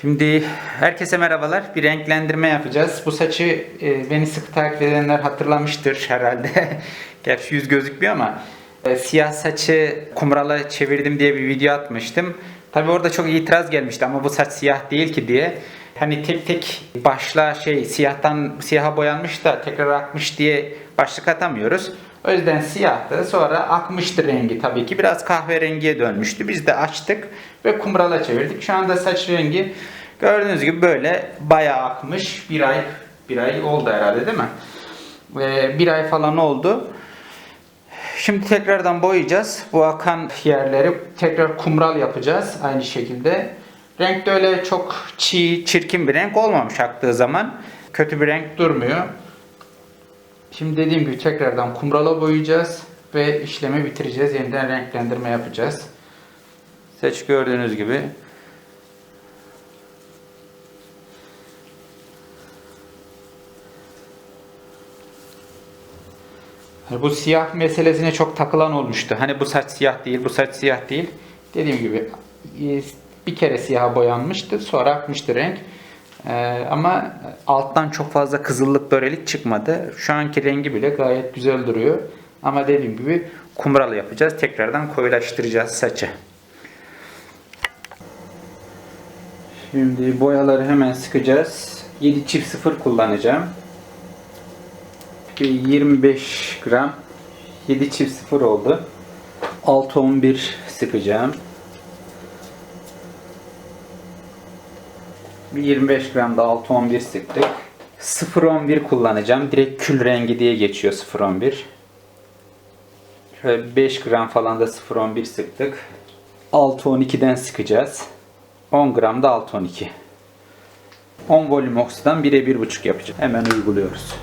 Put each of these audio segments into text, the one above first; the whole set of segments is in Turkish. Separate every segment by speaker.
Speaker 1: Şimdi herkese merhabalar. Bir renklendirme yapacağız. Bu saçı e, beni sık takip edenler hatırlamıştır herhalde. Gerçi yüz gözükmüyor ama e, siyah saçı kumrala çevirdim diye bir video atmıştım. Tabi orada çok itiraz gelmişti ama bu saç siyah değil ki diye. Hani tek tek başla şey siyahtan siyaha boyanmış da tekrar akmış diye başlık atamıyoruz. O yüzden siyahtı. Sonra akmıştı rengi tabii ki. Biraz kahverengiye dönmüştü. Biz de açtık ve kumrala çevirdik. Şu anda saç rengi gördüğünüz gibi böyle bayağı akmış. Bir ay, bir ay oldu herhalde değil mi? Ve bir ay falan oldu. Şimdi tekrardan boyayacağız. Bu akan yerleri tekrar kumral yapacağız aynı şekilde. Renk de öyle çok çiğ, çirkin bir renk olmamış aktığı zaman. Kötü bir renk durmuyor. Şimdi dediğim gibi tekrardan kumrala boyayacağız ve işlemi bitireceğiz. Yeniden renklendirme yapacağız. Saç gördüğünüz gibi Hani bu siyah meselesine çok takılan olmuştu. Hani bu saç siyah değil, bu saç siyah değil. Dediğim gibi e, bir kere siyaha boyanmıştı, sonra akmıştı renk. Ee, ama alttan çok fazla kızıllık börelik çıkmadı. Şu anki rengi bile gayet güzel duruyor. Ama dediğim gibi kumral yapacağız. Tekrardan koyulaştıracağız saçı. Şimdi boyaları hemen sıkacağız. 7 çift 0 kullanacağım. Bir 25 gram 7 çift 0 oldu. 6-11 sıkacağım. 25 gram da 6-11 sıktık. 0-11 kullanacağım. Direkt kül rengi diye geçiyor 0-11. Şöyle 5 gram falan da 0-11 sıktık. 6-12'den sıkacağız. 10 gram da 6-12. 10 volüm oksiden 1'e 1,5 yapacağım. Hemen uyguluyoruz.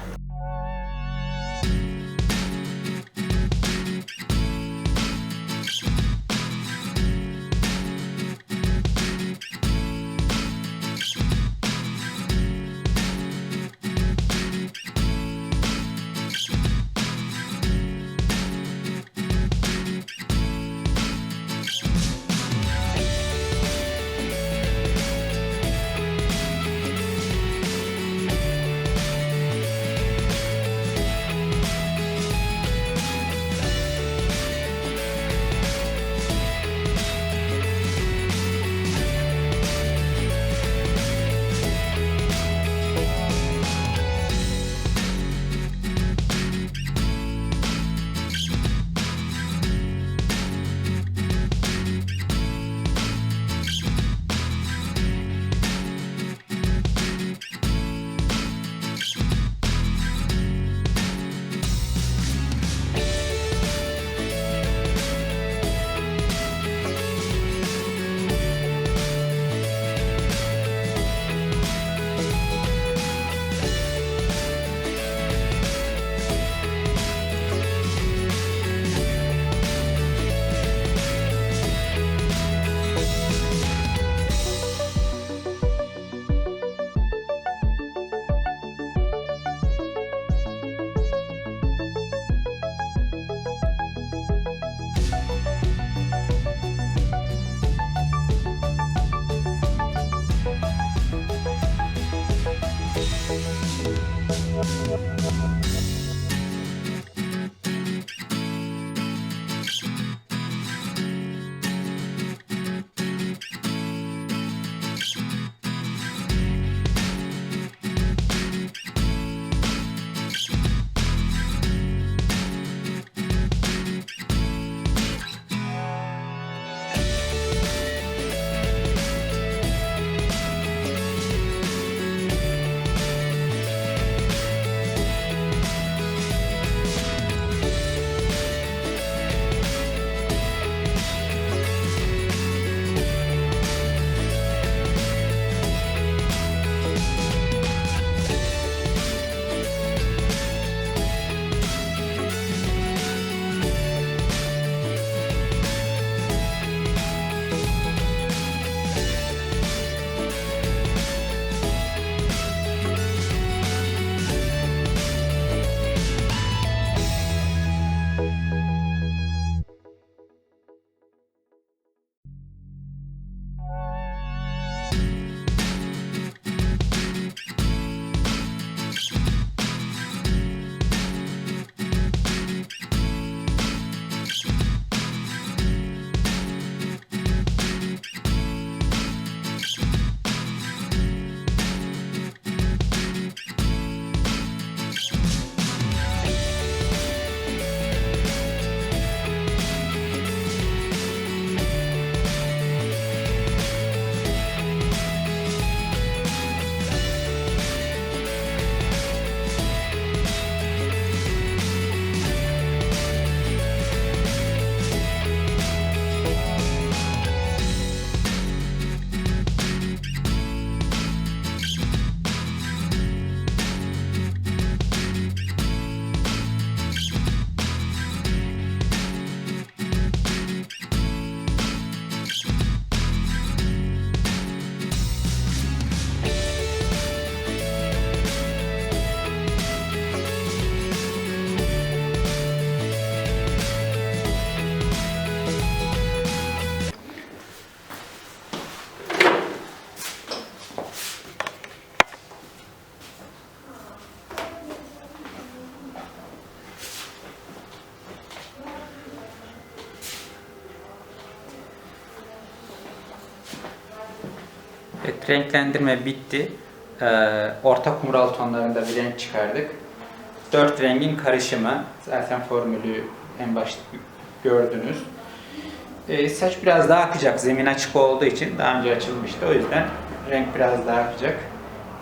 Speaker 1: Evet, renklendirme bitti. Ee, orta kumral tonlarında bir renk çıkardık. Dört rengin karışımı. Zaten formülü en başta gördünüz. Ee, saç biraz daha akacak. Zemin açık olduğu için daha önce açılmıştı. O yüzden renk biraz daha akacak.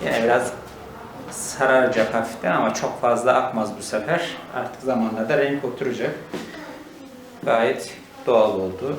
Speaker 1: Yine biraz sararacak hafiften ama çok fazla akmaz bu sefer. Artık zamanla da renk oturacak. Gayet doğal oldu.